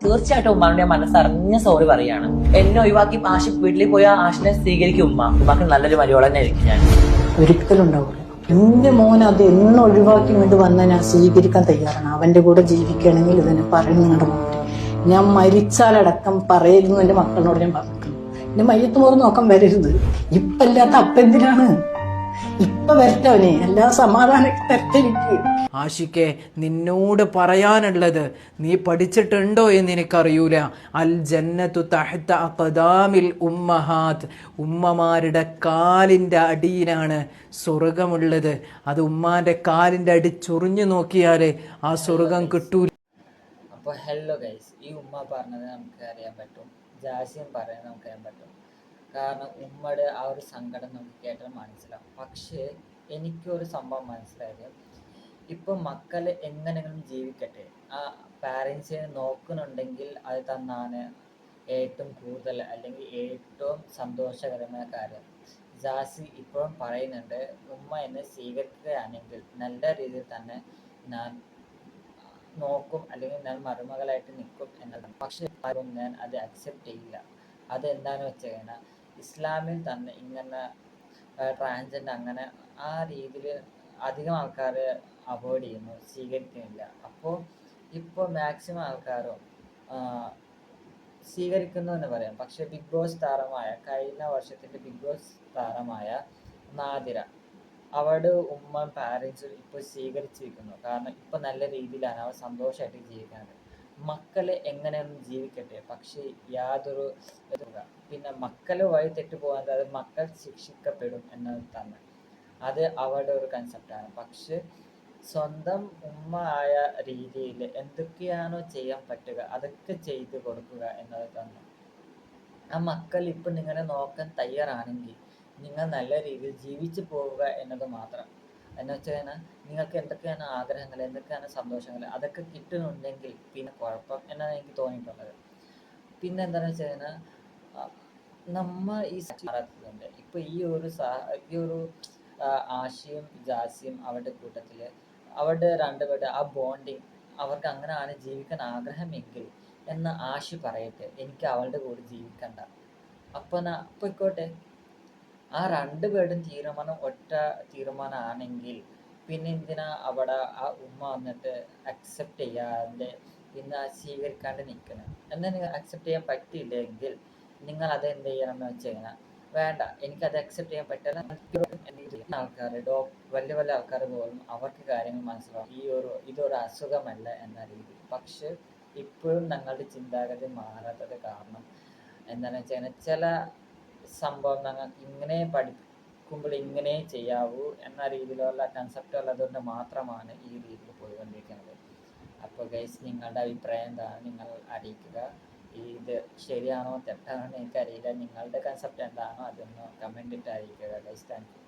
തീർച്ചയായിട്ടും ഉമ്മാനോട് ഞാൻ മനസ്സറിഞ്ഞ സോറി പറയാണ്. എന്നെ ഒഴിവാക്കി ആശി വീട്ടിൽ പോയ ആശിനെ സ്വീകരിക്കും ഉമ്മ. ഉമ്മാക്ക് നല്ലൊരു മര്യാദ തന്നെ ആയിരിക്കും ഞാൻ. ഒരിക്കലും ഉണ്ടാവില്ല എന്റെ മോൻ അത് എന്ന് ഒഴിവാക്കി ഇങ്ങോട്ട് വന്ന ഞാൻ സ്വീകരിക്കാൻ തയ്യാറാണ്. അവന്റെ കൂടെ ജീവിക്കുകയാണെങ്കിൽ ഇതിനെ പറയുന്നു നിങ്ങളുടെ ഞാൻ മരിച്ചാലടക്കം പറയരുന്നു എന്റെ മക്കളോട് ഞാൻ പറഞ്ഞിട്ടുണ്ട്. എന്റെ മയ്യത്ത് മോറ് നോക്കാൻ വരരുത്. ഇപ്പല്ലാത്ത അപ്പെന്തിനാണ് ഇപ്പൊ വരട്ടവനെ എല്ലാ സമാധാനം തരട്ടെനിക്ക് ആഷിക്കെ നിന്നോട് പറയാനുള്ളത് നീ പഠിച്ചിട്ടുണ്ടോ എന്ന് എനിക്കറിയൂല. അൽ ജന്നത്തു തഹത്ത അഖദാമിൽ ഉമ്മഹാത്ത് ഉമ്മമാരുടെ കാലിന്റെ അടിയിലാണ് സ്വർഗമുള്ളത്. അത് ഉമ്മാന്റെ കാലിന്റെ അടി ചൊറിഞ്ഞു നോക്കിയാലേ ആ സ്വർഗം കിട്ടൂല. അപ്പോൾ ഹലോ ഗൈസ് ഈ ഉമ്മ പറഞ്ഞത് നമുക്ക് അറിയാൻ പറ്റും. ജാസ്യം പറയുന്നത് നമുക്ക് അറിയാൻ പറ്റും. കാരണം ഉമ്മയുടെ ആ ഒരു സങ്കടം നമുക്ക് കേട്ടാൽ മനസ്സിലാവും. പക്ഷേ എനിക്കൊരു സംഭവം മനസ്സിലായത്. ഇപ്പം മക്കൾ എങ്ങനെങ്കിലും ജീവിക്കട്ടെ. ആ പാരൻസിനെ നോക്കുന്നുണ്ടെങ്കിൽ അത് തന്നാണ് ഏറ്റവും കൂടുതൽ അല്ലെങ്കിൽ ഏറ്റവും സന്തോഷകരമായ കാര്യം. ജാസി ഇപ്പോഴും പറയുന്നുണ്ട് ഉമ്മ എന്നെ സ്വീകരിക്കുകയാണെങ്കിൽ നല്ല രീതിയിൽ തന്നെ ഞാൻ നോക്കും അല്ലെങ്കിൽ ഞാൻ മരുമകളായിട്ട് നിൽക്കും എന്നതാണ് പക്ഷെ ഞാൻ അത് അക്സെപ്റ്റ് ചെയ്യില്ല. അതെന്താണെന്ന് വെച്ച് കഴിഞ്ഞാൽ ഇസ്ലാമിൽ തന്നെ ഇങ്ങനെ ട്രാൻസ്ജെൻഡർ അങ്ങനെ ആ രീതിയിൽ അധികം ആൾക്കാർ അവോയ്ഡ് ചെയ്യുന്നു സ്വീകരിക്കുന്നില്ല. അപ്പോൾ ഇപ്പോൾ മാക്സിമം ആൾക്കാരും സ്വീകരിക്കുന്നു എന്ന് പറയാം. പക്ഷെ ബിഗ് ബോസ് താരമായ കഴിഞ്ഞ വർഷത്തിന്റെ ബിഗ് ബോസ് താരമായ നാദിര അവരുടെ ഉമ്മ പാരൻസ് ഇപ്പോൾ സ്വീകരിച്ചിരിക്കുന്നു. കാരണം ഇപ്പോൾ നല്ല രീതിയിലാണ് അവർ സന്തോഷമായിട്ട് ജീവിക്കുന്നത് മക്കൾ എങ്ങനെയൊന്നും ജീവിക്കട്ടെ. പക്ഷേ യാതൊരു. പിന്നെ മക്കൾ വഴി തെറ്റു പോകാതെ അത് മക്കൾ ശിക്ഷിക്കപ്പെടും എന്നത് തന്നെ. അത് അവരുടെ ഒരു കൺസെപ്റ്റാണ് പക്ഷെ സ്വന്തം ഉമ്മ ആയ രീതിയിൽ എന്തൊക്കെയാണോ ചെയ്യാൻ പറ്റുക അതൊക്കെ ചെയ്ത് കൊടുക്കുക എന്നത് തന്നെ. ആ മക്കൾ ഇപ്പം നിങ്ങളെ നോക്കാൻ തയ്യാറാണെങ്കിൽ നിങ്ങൾ നല്ല രീതിയിൽ ജീവിച്ചു പോവുക എന്നത് മാത്രം. എന്ന് വെച്ച് കഴിഞ്ഞാൽ നിങ്ങൾക്ക് എന്തൊക്കെയാണ് ആഗ്രഹങ്ങൾ എന്തൊക്കെയാണ് സന്തോഷങ്ങൾ അതൊക്കെ കിട്ടുന്നുണ്ടെങ്കിൽ പിന്നെ കുഴപ്പം എന്നാണ് എനിക്ക് തോന്നിയിട്ടുള്ളത്. പിന്നെ എന്താണെന്ന് വെച്ച് കഴിഞ്ഞാൽ നമ്മ ഈ മാറാത്തതുണ്ട് ഇപ്പൊ ഈ ഒരു ഈ ഒരു ആശയും ജാസിയും അവരുടെ കൂട്ടത്തിൽ അവരുടെ രണ്ടുപേരുടെ ആ ബോണ്ടിങ് അവർക്ക് അങ്ങനെ ആണ് ജീവിക്കാൻ ആഗ്രഹമെങ്കിൽ എന്ന് ആശി പറയട്ടെ എനിക്ക് അവളുടെ കൂടെ ജീവിക്കണ്ട. അപ്പൊ നാ പൊയ്ക്കോട്ടെ. ആ രണ്ട് പേരും തീരുമാനം ഒറ്റ തീരുമാനമാണെങ്കിൽ പിന്നെ എന്തിനാ അവിടെ ആ ഉമ്മ വന്നിട്ട് അക്സെപ്റ്റ് ചെയ്യാതെ പിന്നെ ആ സ്വീകരിക്കാണ്ട് നിൽക്കണം എന്നാൽ നിങ്ങൾ അക്സെപ്റ്റ് ചെയ്യാൻ പറ്റിയില്ലെങ്കിൽ നിങ്ങൾ അത് എന്ത് ചെയ്യണം എന്ന് വെച്ച് കഴിഞ്ഞാൽ വേണ്ട എനിക്കത് അക്സെപ്റ്റ് ചെയ്യാൻ പറ്റില്ല. ആൾക്കാർ ഡോ വലിയ വലിയ ആൾക്കാർ പോലും അവർക്ക് കാര്യങ്ങൾ മനസ്സിലാവും. ഈ ഒരു ഇതൊരു അസുഖമല്ല എന്ന രീതി പക്ഷെ ഇപ്പോഴും ഞങ്ങളുടെ ചിന്താഗതി മാറാത്തത് കാരണം എന്താണെന്ന് വെച്ച് കഴിഞ്ഞാൽ ചില സംഭവം ഞങ്ങൾക്ക് ഇങ്ങനെ പഠിക്കുമ്പോൾ ഇങ്ങനെ ചെയ്യാവൂ എന്ന രീതിയിലുള്ള കൺസെപ്റ്റ് ഉള്ളതുകൊണ്ട് മാത്രമാണ് ഈ രീതിയിൽ പോയിക്കൊണ്ടിരിക്കുന്നത്. അപ്പോൾ ഗൈസ് നിങ്ങളുടെ അഭിപ്രായം എന്താണ്? നിങ്ങൾ അറിയിക്കുക. ഇത് ശരിയാണോ? തെറ്റാണോ എനിക്കറിയില്ല. നിങ്ങളുടെ കൺസെപ്റ്റ് എന്താണോ അതൊന്ന് കമന്റ് ഇട്ട് അറിയിക്കുക ഗൈസ് താങ്ക് യു